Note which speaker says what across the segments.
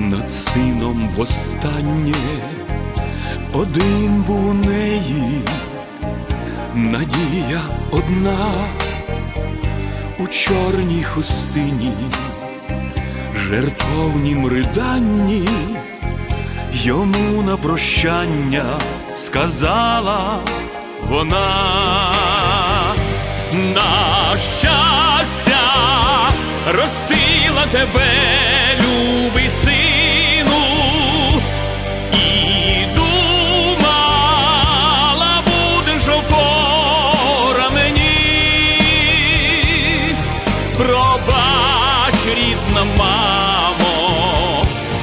Speaker 1: над сином востаннє, один був у неї, надія одна. У чорній хустині, жертовнім риданні, йому на прощання сказала вона. На щастя ростила тебе,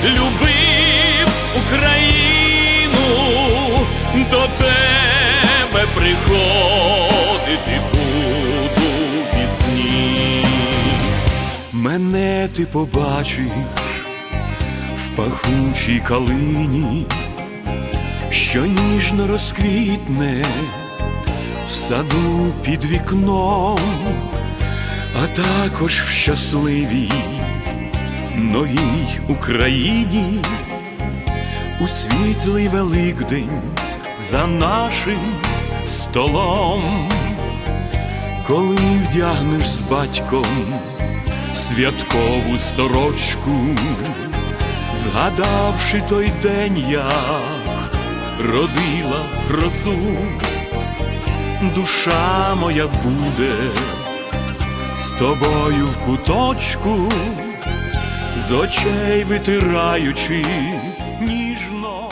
Speaker 1: любив Україну, до тебе приходити буду пізні. Мене ти побачиш в пахучій калині, що ніжно розквітне в саду під вікном а також в щасливій новій Україні, у світлий Великдень за нашим столом, коли вдягнеш з батьком святкову сорочку, згадавши той день, як родила прозу, душа моя буде з тобою в куточку, з очей витираючи ніжно.